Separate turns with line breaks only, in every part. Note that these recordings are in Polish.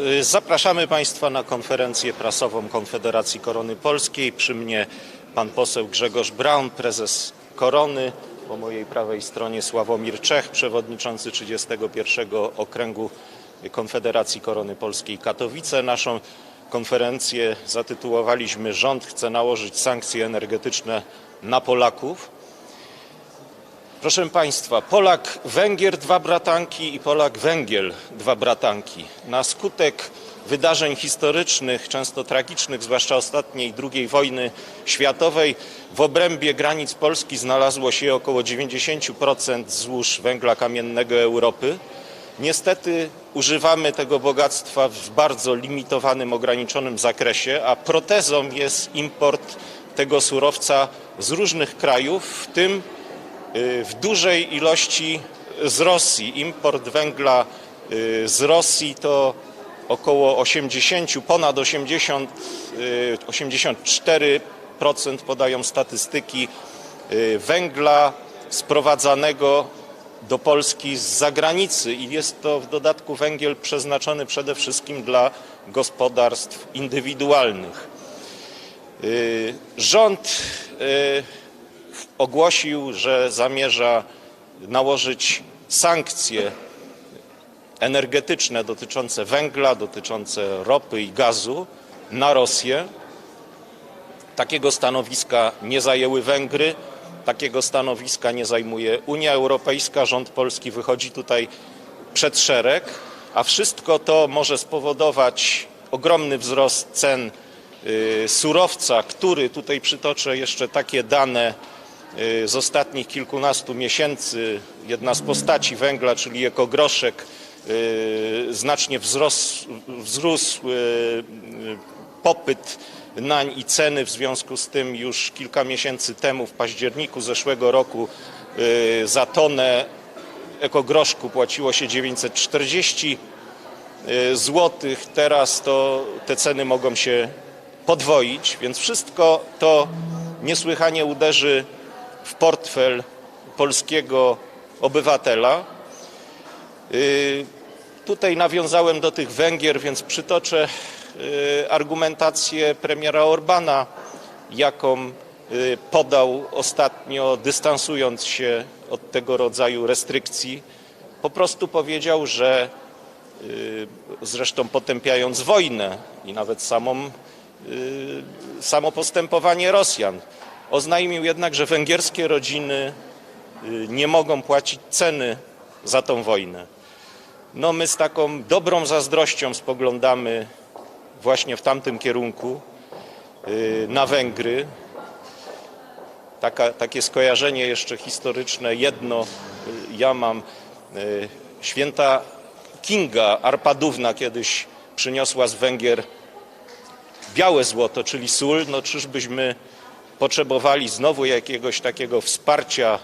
Y, Zapraszamy Państwa na konferencję prasową Konfederacji Korony Polskiej. Przy mnie pan poseł Grzegorz Braun, prezes Korony. Po mojej prawej stronie Sławomir Czech, przewodniczący 31 Okręgu Konfederacji Korony Polskiej Katowice. Naszą konferencję zatytułowaliśmy Rząd chce nałożyć sankcje energetyczne na Polaków. Proszę Państwa, Polak Węgier dwa bratanki i Polak Węgiel dwa bratanki. Na skutek wydarzeń historycznych, często tragicznych, zwłaszcza ostatniej II wojny światowej, w obrębie granic Polski znalazło się około 90% złóż węgla kamiennego Europy. Niestety używamy tego bogactwa w bardzo limitowanym, ograniczonym zakresie, a protezą jest import tego surowca z różnych krajów, w tym w dużej ilości z Rosji. Import węgla y, z Rosji to około 80, ponad 80, y, 84% podają statystyki y, węgla sprowadzanego do Polski z zagranicy i jest to w dodatku węgiel przeznaczony przede wszystkim dla gospodarstw indywidualnych. Y, Rząd y, ogłosił, że zamierza nałożyć sankcje energetyczne dotyczące węgla, dotyczące ropy i gazu na Rosję. Takiego stanowiska nie zajęły Węgry, takiego stanowiska nie zajmuje Unia Europejska. Rząd polski wychodzi tutaj przed szereg, a wszystko to może spowodować ogromny wzrost cen y, surowca, który tutaj przytoczę jeszcze takie dane z ostatnich kilkunastu miesięcy. Jedna z postaci węgla, czyli ekogroszek, y, znacznie wzros, wzrósł y, y, popyt nań i ceny w związku z tym już kilka miesięcy temu, w październiku zeszłego roku, y, za tonę ekogroszku płaciło się 940 złotych. Teraz to te ceny mogą się podwoić, więc wszystko to niesłychanie uderzy w portfel polskiego obywatela. Y, Tutaj nawiązałem do tych Węgier, więc przytoczę y, argumentację premiera Orbana, jaką y, podał ostatnio, dystansując się od tego rodzaju restrykcji. Po prostu powiedział, że zresztą potępiając wojnę i nawet samą, samo postępowanie Rosjan, oznajmił jednak, że węgierskie rodziny y, nie mogą płacić ceny za tą wojnę. No my z taką dobrą zazdrością spoglądamy właśnie w tamtym kierunku y, na Węgry. Taka, takie skojarzenie jeszcze historyczne jedno y, ja mam. Święta Kinga Arpadówna kiedyś przyniosła z Węgier białe złoto, czyli sól. No czyżbyśmy potrzebowali znowu jakiegoś takiego wsparcia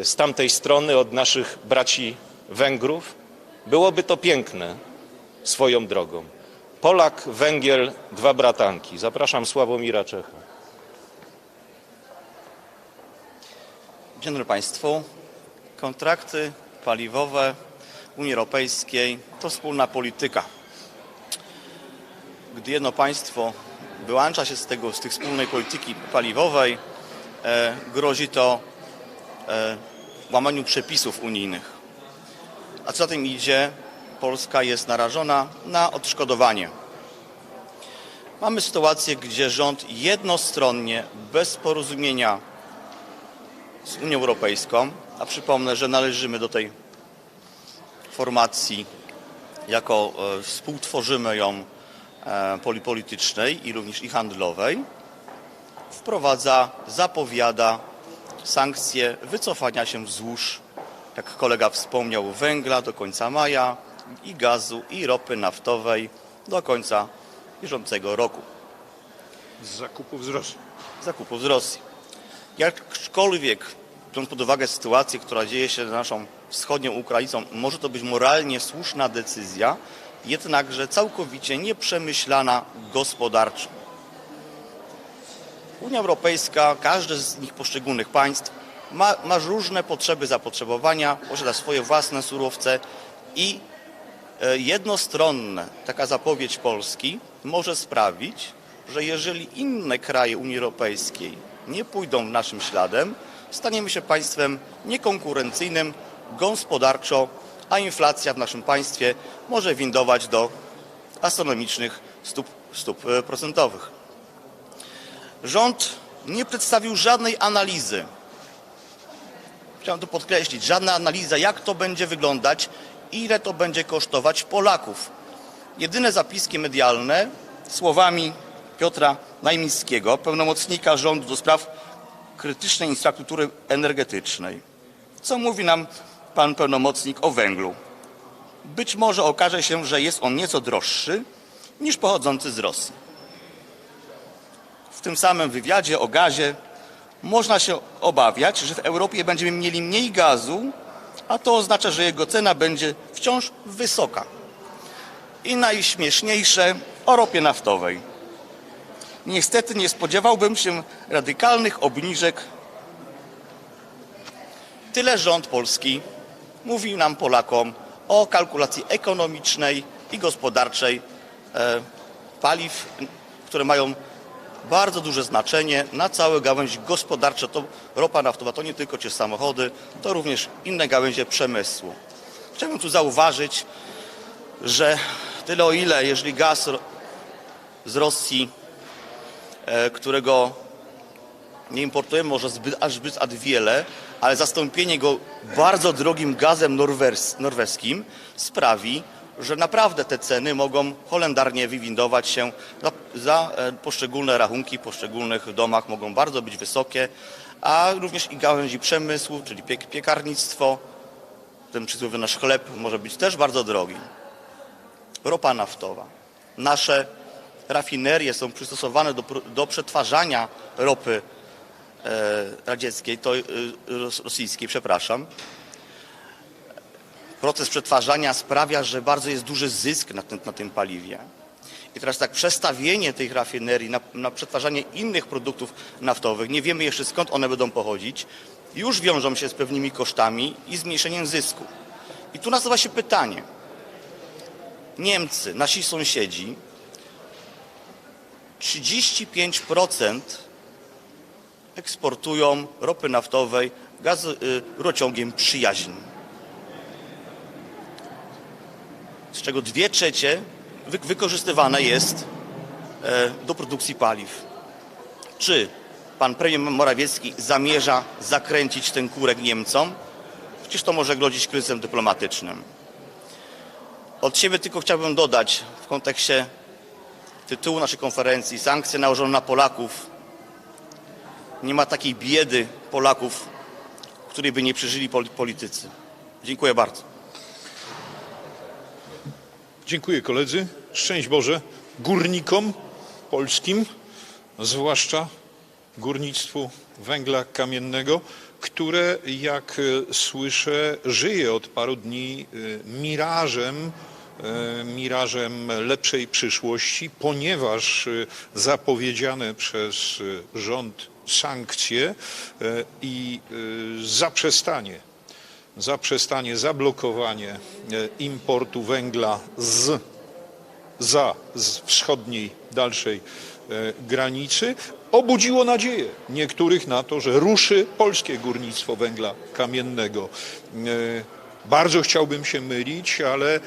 y, z tamtej strony od naszych braci Węgrów? Byłoby to piękne swoją drogą. Polak, Węgiel, dwa bratanki. Zapraszam Sławomira Czecha.
Dzień dobry Państwu. Kontrakty paliwowe Unii Europejskiej to wspólna polityka. Gdy jedno państwo wyłącza się z, tego, z tej wspólnej polityki paliwowej, e, grozi to e, łamaniu przepisów unijnych. A co za tym idzie, Polska jest narażona na odszkodowanie. Mamy sytuację, gdzie rząd jednostronnie, bez porozumienia z Unią Europejską, a przypomnę, że należymy do tej formacji jako e, współtworzymy ją e, polipolitycznej i również i handlowej, wprowadza, zapowiada sankcje wycofania się złóż, jak kolega wspomniał, węgla do końca maja i gazu i ropy naftowej do końca bieżącego roku.
z zakupów z Rosji.
zakupów z Rosji. Jakkolwiek, biorąc pod uwagę sytuację, która dzieje się za naszą wschodnią Ukrainą, może to być moralnie słuszna decyzja, jednakże całkowicie nieprzemyślana gospodarczo. Unia Europejska, każde z nich poszczególnych państw ma, ma różne potrzeby, zapotrzebowania, posiada swoje własne surowce i e, jednostronne, taka zapowiedź Polski może sprawić, że jeżeli inne kraje Unii Europejskiej nie pójdą naszym śladem, staniemy się państwem niekonkurencyjnym gospodarczo, a inflacja w naszym państwie może windować do astronomicznych stóp, stóp e, procentowych. Rząd nie przedstawił żadnej analizy. Chciałem to podkreślić, żadna analiza, jak to będzie wyglądać, ile to będzie kosztować Polaków. Jedyne zapiski medialne słowami Piotra Najmińskiego, pełnomocnika rządu do spraw krytycznej infrastruktury energetycznej. Co mówi nam pan pełnomocnik o węglu? Być może okaże się, że jest on nieco droższy niż pochodzący z Rosji. W tym samym wywiadzie o gazie można się obawiać, że w Europie będziemy mieli mniej gazu, a to oznacza, że jego cena będzie wciąż wysoka. I najśmieszniejsze o ropie naftowej. Niestety nie spodziewałbym się radykalnych obniżek. Tyle rząd polski mówił nam Polakom o kalkulacji ekonomicznej i gospodarczej e, paliw, które mają bardzo duże znaczenie na całe gałęzi gospodarcze. To ropa naftowa to nie tylko ci samochody, to również inne gałęzie przemysłu. Chciałbym tu zauważyć, że tyle o ile, jeżeli gaz z Rosji, e, którego nie importujemy może zbyt, aż zbyt ad wiele, ale zastąpienie go bardzo drogim gazem norweskim sprawi, że naprawdę te ceny mogą holendarnie wywindować się za, za e, poszczególne rachunki poszczególnych domach mogą bardzo być wysokie, a również i gałęzi przemysłu, czyli piek, piekarnictwo, ten przysłowiowy nasz chleb może być też bardzo drogi. Ropa naftowa. Nasze rafinerie są przystosowane do, do przetwarzania ropy radzieckiej, to e, ros- rosyjskiej, przepraszam. Proces przetwarzania sprawia, że bardzo jest duży zysk na tym, na tym paliwie. I teraz tak przestawienie tych rafinerii na, na przetwarzanie innych produktów naftowych, nie wiemy jeszcze skąd one będą pochodzić, już wiążą się z pewnymi kosztami i zmniejszeniem zysku. I tu nasuwa się pytanie. Niemcy, nasi sąsiedzi, 35% eksportują ropy naftowej gaz, y, rurociągiem przyjaźń. Z czego dwie trzecie wy, wykorzystywane jest e, do produkcji paliw. Czy pan premier Morawiecki zamierza zakręcić ten kurek Niemcom? Przecież to może grozić kryzysem dyplomatycznym. Od siebie tylko chciałbym dodać w kontekście tytułu naszej konferencji sankcje nałożone na Polaków. Nie ma takiej biedy Polaków, której by nie przeżyli pol- politycy. Dziękuję bardzo.
Dziękuję koledzy. Szczęść Boże górnikom polskim, zwłaszcza górnictwu węgla kamiennego, które, jak e, słyszę, żyje od paru dni e, mirażem, e, mirażem lepszej przyszłości, ponieważ zapowiedziane przez rząd sankcje e, i e, zaprzestanie zaprzestanie, zablokowanie e, importu węgla z, za z wschodniej dalszej granicy obudziło nadzieję niektórych na to, że ruszy polskie górnictwo węgla kamiennego. Bardzo chciałbym się mylić, ale, e,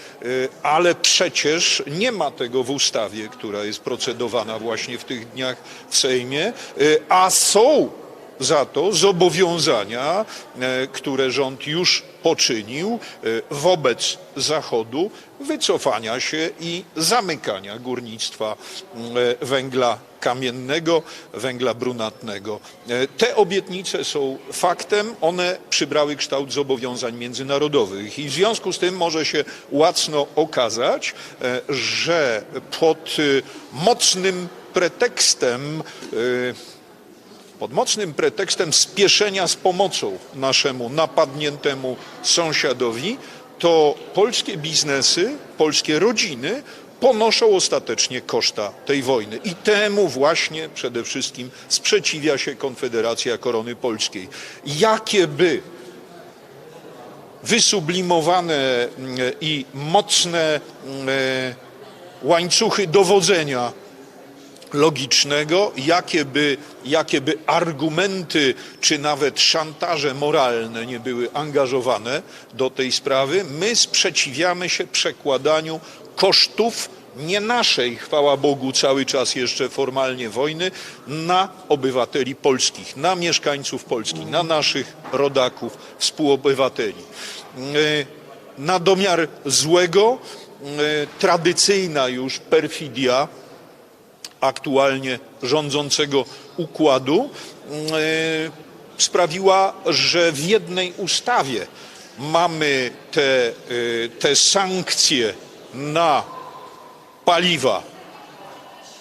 ale przecież nie ma tego w ustawie, która jest procedowana właśnie w tych dniach w Sejmie, e, a są za to zobowiązania, e, które rząd już poczynił e, wobec Zachodu, wycofania się i zamykania górnictwa e, węgla kamiennego, węgla brunatnego. Te obietnice są faktem, one przybrały kształt zobowiązań międzynarodowych i w związku z tym może się łacno okazać, że pod e, mocnym pretekstem e, pod mocnym pretekstem spieszenia z pomocą naszemu napadniętemu sąsiadowi, to polskie biznesy, polskie rodziny ponoszą ostatecznie koszta tej wojny. I temu właśnie przede wszystkim sprzeciwia się Konfederacja Korony Polskiej. Jakie by wysublimowane mm, i mocne mm, łańcuchy dowodzenia logicznego, jakie by, jakie by argumenty czy nawet szantaże moralne nie były angażowane do tej sprawy, my sprzeciwiamy się przekładaniu kosztów nie naszej, chwała Bogu, cały czas jeszcze formalnie wojny, na obywateli polskich, na mieszkańców Polski, na naszych rodaków, współobywateli. E, Na domiar złego, e, tradycyjna już perfidia, aktualnie rządzącego układu e, sprawiła, że w jednej ustawie mamy te, e, te sankcje na paliwa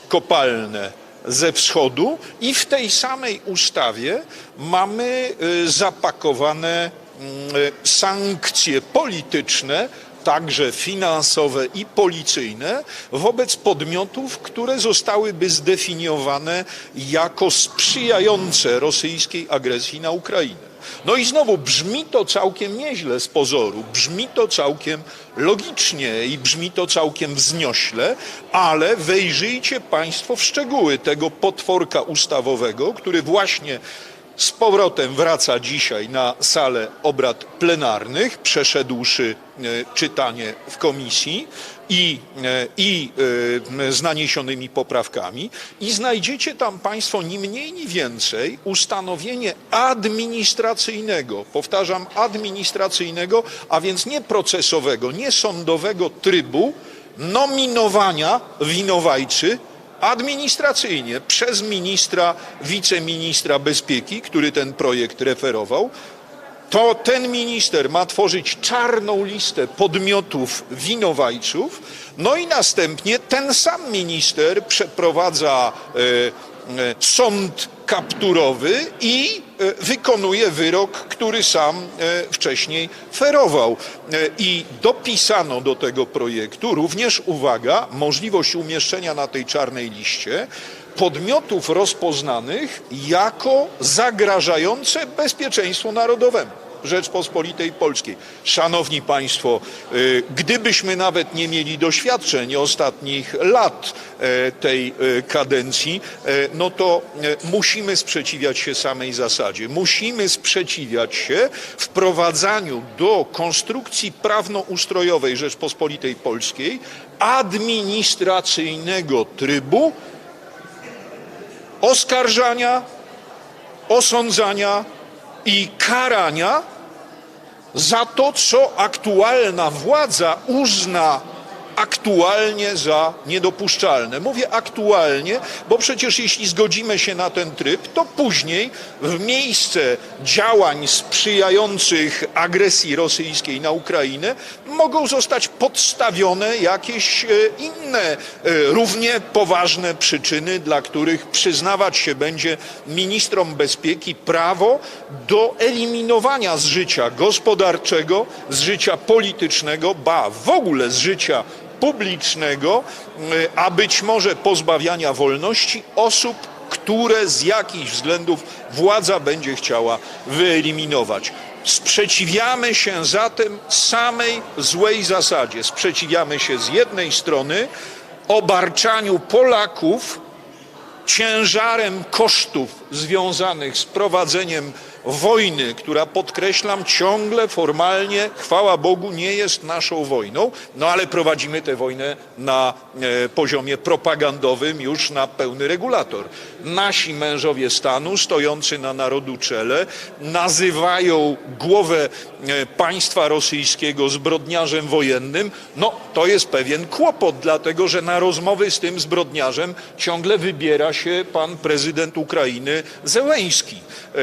kopalne ze wschodu i w tej samej ustawie mamy e, zapakowane mm, sankcje polityczne, także finansowe i policyjne wobec podmiotów, które zostałyby zdefiniowane jako sprzyjające rosyjskiej agresji na Ukrainę. No i znowu brzmi to całkiem nieźle z pozoru, brzmi to całkiem logicznie i brzmi to całkiem wzniośle, ale wejrzyjcie Państwo w szczegóły tego potworka ustawowego, który właśnie z powrotem wraca dzisiaj na salę obrad plenarnych, przeszedłszy e, czytanie w komisji i, e, i e, z naniesionymi poprawkami. I znajdziecie tam Państwo ni mniej, ni więcej ustanowienie administracyjnego, powtarzam, administracyjnego, a więc nie procesowego, nie sądowego trybu nominowania winowajcy administracyjnie przez ministra, wiceministra bezpieki, który ten projekt referował, to ten minister ma tworzyć czarną listę podmiotów winowajców, no i następnie ten sam minister przeprowadza e, e, sąd kapturowy i wykonuje wyrok, który sam e, wcześniej ferował. E, I dopisano do tego projektu również, uwaga, możliwość umieszczenia na tej czarnej liście podmiotów rozpoznanych jako zagrażające bezpieczeństwu narodowemu. Rzeczpospolitej Polskiej. Szanowni Państwo, y, gdybyśmy nawet nie mieli doświadczeń ostatnich lat e, tej e, kadencji, e, no to musimy sprzeciwiać się samej zasadzie. Musimy sprzeciwiać się wprowadzaniu do konstrukcji prawnoustrojowej Rzeczpospolitej Polskiej administracyjnego trybu oskarżania, osądzania i karania za to, co aktualna władza uzna aktualnie za niedopuszczalne. Mówię aktualnie, bo przecież jeśli zgodzimy się na ten tryb, to później w miejsce działań sprzyjających agresji rosyjskiej na Ukrainę mogą zostać podstawione jakieś e, inne, e, równie poważne przyczyny, dla których przyznawać się będzie ministrom bezpieki prawo do eliminowania z życia gospodarczego, z życia politycznego, ba w ogóle z życia publicznego, y, a być może pozbawiania wolności osób, które z jakichś względów władza będzie chciała wyeliminować. Sprzeciwiamy się zatem samej złej zasadzie. Sprzeciwiamy się z jednej strony obarczaniu Polaków ciężarem kosztów związanych z prowadzeniem wojny, która podkreślam ciągle formalnie, chwała Bogu, nie jest naszą wojną, no ale prowadzimy tę wojnę na e, poziomie propagandowym już na pełny regulator. Nasi mężowie stanu, stojący na narodu czele, nazywają głowę e, państwa rosyjskiego zbrodniarzem wojennym. No to jest pewien kłopot, dlatego że na rozmowy z tym zbrodniarzem ciągle wybiera się pan prezydent Ukrainy Zełeński. E,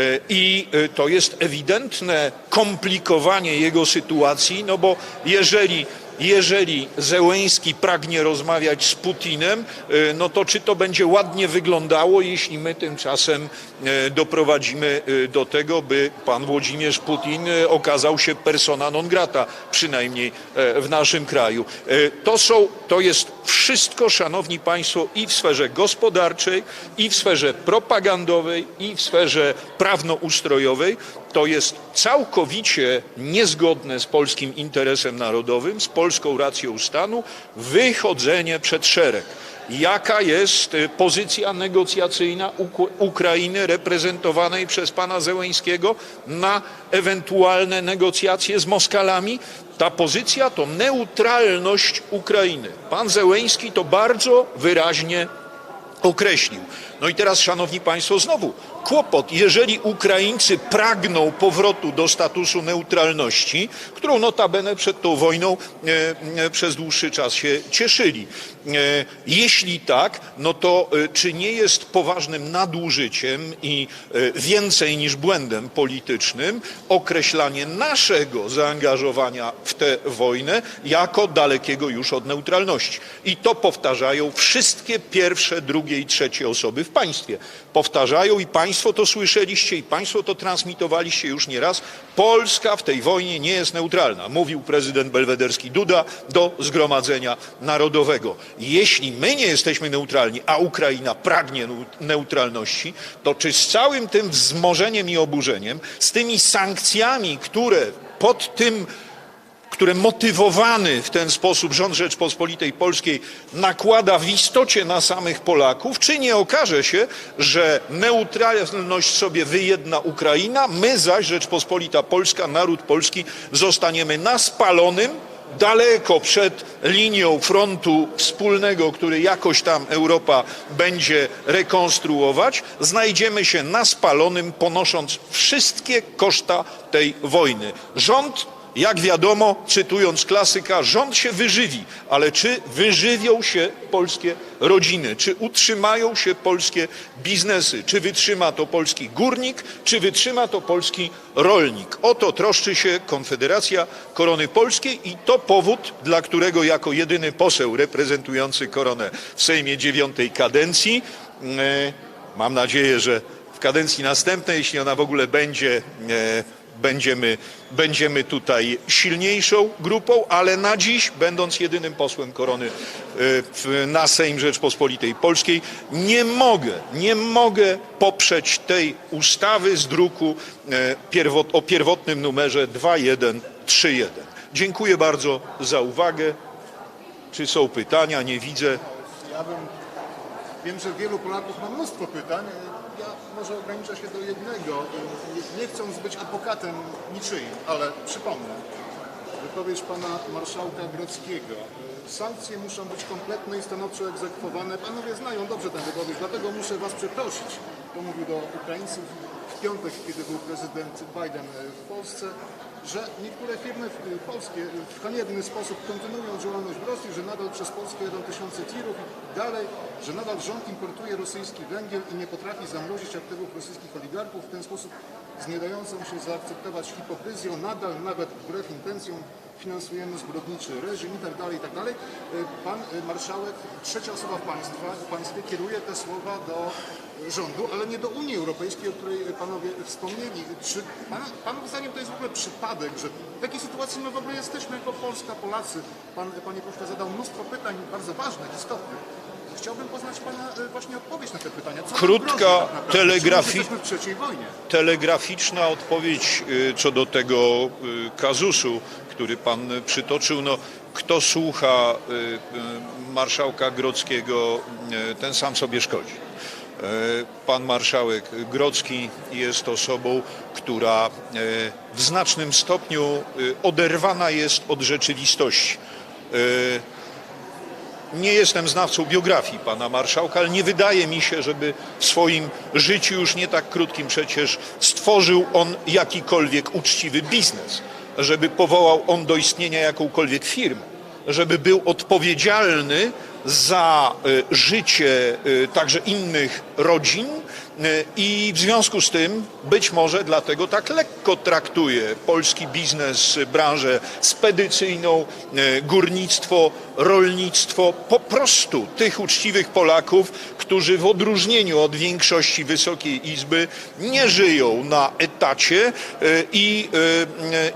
E, to jest ewidentne komplikowanie jego sytuacji, no bo jeżeli jeżeli Zełęński pragnie rozmawiać z Putinem, e, no to czy to będzie ładnie wyglądało, jeśli my tymczasem e, doprowadzimy e, do tego, by pan Włodzimierz Putin okazał się persona non grata, przynajmniej e, w naszym kraju. E, To są, to jest wszystko, szanowni państwo, i w sferze gospodarczej, i w sferze propagandowej, i w sferze prawnoustrojowej, to jest całkowicie niezgodne z polskim interesem narodowym, z polską racją stanu, wychodzenie przed szereg. Jaka jest y, pozycja negocjacyjna Uk- Ukrainy reprezentowanej przez pana Zełęńskiego na ewentualne negocjacje z Moskalami? Ta pozycja to neutralność Ukrainy. Pan Zełęński to bardzo wyraźnie określił. No i teraz, szanowni państwo, znowu kłopot. Jeżeli Ukraińcy pragną powrotu do statusu neutralności, którą notabene przed tą wojną e, e, przez dłuższy czas się cieszyli. E, jeśli tak, no to e, czy nie jest poważnym nadużyciem i e, więcej niż błędem politycznym określanie naszego zaangażowania w tę wojnę jako dalekiego już od neutralności? I to powtarzają wszystkie pierwsze, drugie i trzecie osoby w państwie. Powtarzają i państwo to słyszeliście i państwo to transmitowaliście już nieraz. Polska w tej wojnie nie jest neutralna, mówił prezydent belwederski Duda do Zgromadzenia Narodowego. Jeśli my nie jesteśmy neutralni, a Ukraina pragnie neu- neutralności, to czy z całym tym wzmożeniem i oburzeniem, z tymi sankcjami, które pod tym które motywowany w ten sposób rząd Rzeczpospolitej Polskiej nakłada w istocie na samych Polaków, czy nie okaże się, że neutralność sobie wyjedna Ukraina, my zaś, Rzeczpospolita Polska, naród polski, zostaniemy na spalonym, daleko przed linią frontu wspólnego, który jakoś tam Europa będzie rekonstruować, znajdziemy się na spalonym, ponosząc wszystkie koszta tej wojny. Rząd jak wiadomo, cytując klasyka, rząd się wyżywi, ale czy wyżywią się polskie rodziny, czy utrzymają się polskie biznesy, czy wytrzyma to polski górnik, czy wytrzyma to polski rolnik? O to troszczy się Konfederacja Korony Polskiej i to powód, dla którego jako jedyny poseł reprezentujący koronę w Sejmie dziewiątej kadencji, e, mam nadzieję, że w kadencji następnej, jeśli ona w ogóle będzie, e, będziemy, będziemy tutaj silniejszą grupą, ale na dziś, będąc jedynym posłem korony e, na Sejm Rzeczpospolitej Polskiej, nie mogę, nie mogę poprzeć tej ustawy z druku e, o pierwotnym numerze 2131. Dziękuję bardzo za uwagę. Czy są pytania? Nie widzę.
Ja bym, wiem, że wielu Polaków ma mnóstwo pytań. Może ograniczę się do jednego, nie, nie chcąc być adwokatem niczyim, ale przypomnę. Wypowiedź pana marszałka Grodzkiego. Sankcje muszą być kompletne i stanowczo egzekwowane. Panowie znają dobrze tę wypowiedź, dlatego muszę was przeprosić. To mówił do Ukraińców w piątek, kiedy był prezydent Biden w Polsce, że niektóre firmy w- polskie w haniebny sposób kontynuują działalność w Rosji, że nadal przez Polskę jadą tysiące tirów i dalej, że nadal rząd importuje rosyjski węgiel i nie potrafi zamrozić aktywów rosyjskich oligarchów w ten sposób z nie dającą się zaakceptować hipokryzją, nadal nawet wbrew intencjom finansujemy zbrodniczy reżim i tak dalej, i tak dalej. Y, Pan y, marszałek, trzecia osoba w państwa, państwie kieruje te słowa do rządu, ale nie do Unii Europejskiej, o której panowie wspomnieli. Czy pan, panów zdaniem to jest w ogóle przypadek, że w takiej sytuacji my w ogóle jesteśmy jako Polska, Polacy? Pan, panie pośle, zadał mnóstwo pytań bardzo ważnych, istotnych. Chciałbym poznać pana y, właśnie odpowiedź na te pytania. Co nam
Krótka,
grozi tak naprawdę? Czy my
telegrafi-
jesteśmy w trzeciej wojnie?
telegraficzna odpowiedź y, co do tego y, kazusu, który pan przytoczył. No, kto słucha y, y, marszałka Grodzkiego, y, ten sam sobie szkodzi. Y, Pan marszałek Grodzki jest osobą, która y, w znacznym stopniu y, oderwana jest od rzeczywistości. Y, nie jestem znawcą biografii pana marszałka, ale nie wydaje mi się, żeby w swoim życiu, już nie tak krótkim przecież, stworzył on jakikolwiek uczciwy biznes, żeby powołał on do istnienia jakąkolwiek firmę, żeby był odpowiedzialny za y, życie y, także innych rodzin i w związku z tym być może dlatego tak lekko traktuje polski biznes, y, branżę spedycyjną, y, górnictwo, rolnictwo, po prostu tych uczciwych Polaków, którzy w odróżnieniu od większości Wysokiej Izby nie żyją na etacie i,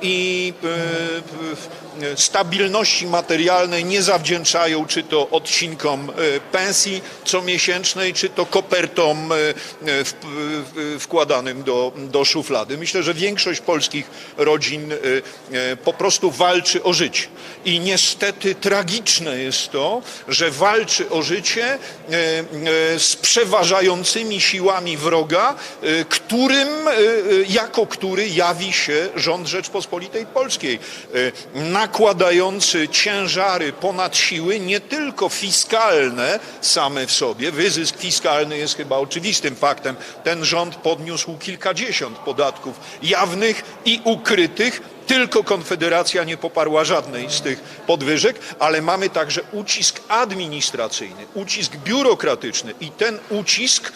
i e, stabilności materialnej nie zawdzięczają czy to odcinkom e, pensji comiesięcznej, czy to kopertom e, e, wkładanym do, do szuflady. Myślę, że większość polskich rodzin e, e, po prostu walczy o życie. I niestety tragiczne jest to, że walczy o życie e, e, z przeważającymi siłami wroga, e, którym, e, e, jako który jawi się rząd Rzeczpospolitej Polskiej, e, nakładający ciężary ponad siły nie tylko fiskalne same w sobie. Wyzysk fiskalny jest chyba oczywistym faktem. Ten rząd podniósł kilkadziesiąt podatków jawnych i ukrytych, tylko Konfederacja nie poparła żadnej z tych podwyżek, ale mamy także ucisk administracyjny, ucisk biurokratyczny i ten ucisk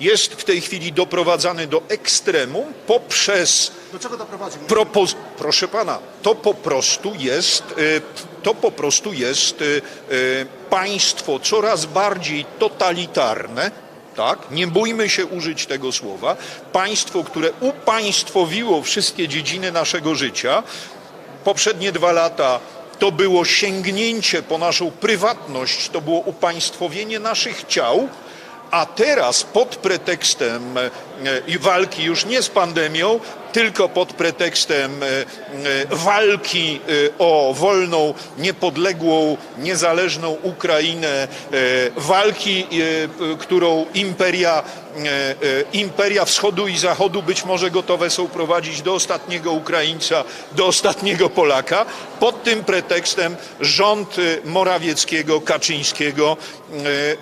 jest w tej chwili doprowadzany do ekstremum poprzez
Do czego to prowadzi?
Propoz... Proszę pana, to po prostu jest, y, to po prostu jest y, y, państwo coraz bardziej totalitarne, tak? Nie bójmy się użyć tego słowa. Państwo, które upaństwowiło wszystkie dziedziny naszego życia. Poprzednie dwa lata to było sięgnięcie po naszą prywatność, to było upaństwowienie naszych ciał. A teraz pod pretekstem e, walki już nie z pandemią, tylko pod pretekstem e, e, walki e, o wolną, niepodległą, niezależną Ukrainę, walki, którą imperia, imperia wschodu i zachodu być może gotowe są prowadzić do ostatniego Ukraińca, do ostatniego Polaka. Pod tym pretekstem rząd Morawieckiego, Kaczyńskiego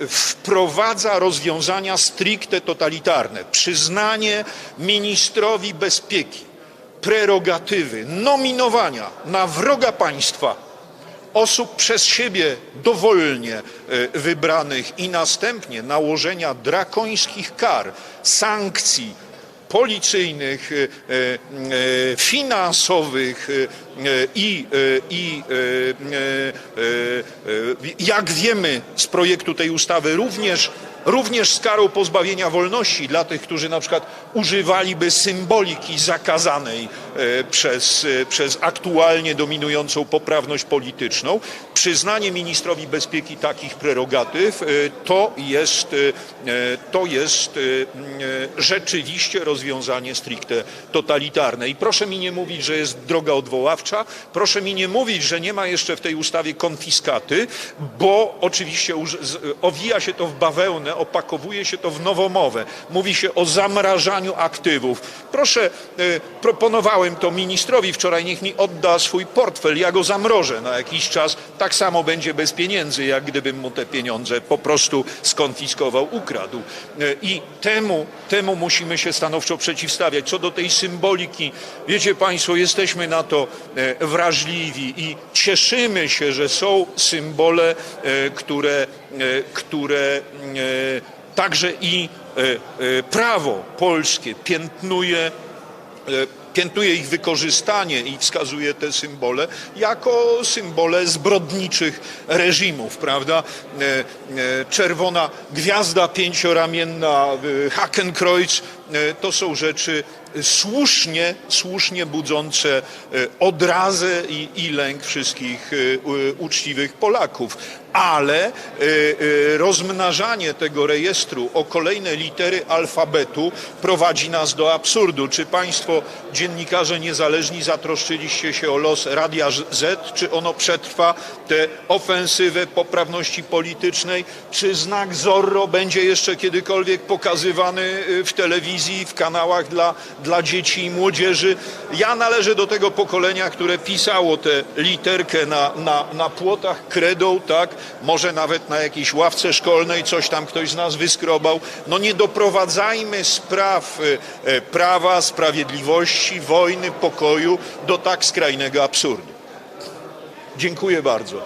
wprowadza rozwiązania stricte totalitarne. Przyznanie ministrowi prerogatywy nominowania na wroga państwa osób przez siebie dowolnie e, wybranych i następnie nałożenia drakońskich kar, sankcji policyjnych, finansowych i, i jak wiemy z projektu tej ustawy również również z karą pozbawienia wolności dla tych, którzy na przykład używaliby symboliki zakazanej e, przez, e, przez aktualnie dominującą poprawność polityczną. Przyznanie ministrowi bezpieki takich prerogatyw e, to jest, to jest rzeczywiście rozwiązanie stricte totalitarne. I proszę mi nie mówić, że jest droga odwoławcza, proszę mi nie mówić, że nie ma jeszcze w tej ustawie konfiskaty, bo oczywiście owija się to w bawełnę, opakowuje się to w nowomowę. Mówi się o zamrażaniu aktywów. Proszę, e, proponowałem to ministrowi wczoraj, niech mi odda swój portfel, ja go zamrożę na jakiś czas. Tak samo będzie bez pieniędzy, jak gdybym mu te pieniądze po prostu skonfiskował, ukradł. E, I temu, temu musimy się stanowczo przeciwstawiać. Co do tej symboliki, wiecie Państwo, jesteśmy na to e, wrażliwi i cieszymy się, że są symbole, które, które e, także i e, e, prawo polskie piętnuje e, piętnuje ich wykorzystanie i wskazuje te symbole jako symbole zbrodniczych reżimów, prawda? E, e, Czerwona gwiazda pięcioramienna, e, Hakenkreuz, e, to są rzeczy słusznie, słusznie budzące e, odrazę i, i lęk wszystkich e, uczciwych Polaków. Ale e, e, rozmnażanie tego rejestru o kolejne litery alfabetu prowadzi nas do absurdu. Czy Państwo, dziennikarze niezależni, zatroszczyliście się o los Radia Z? Czy ono przetrwa tę ofensywę poprawności politycznej? Czy znak Zorro będzie jeszcze kiedykolwiek pokazywany w telewizji, w kanałach dla, dla dzieci i młodzieży? Ja należę do tego pokolenia, które pisało tę literkę na, na, na płotach kredą, tak? Może nawet na jakiejś ławce szkolnej coś tam ktoś z nas wyskrobał. No nie doprowadzajmy spraw y, y, prawa, sprawiedliwości, wojny, pokoju do tak skrajnego absurdu. Dziękuję bardzo.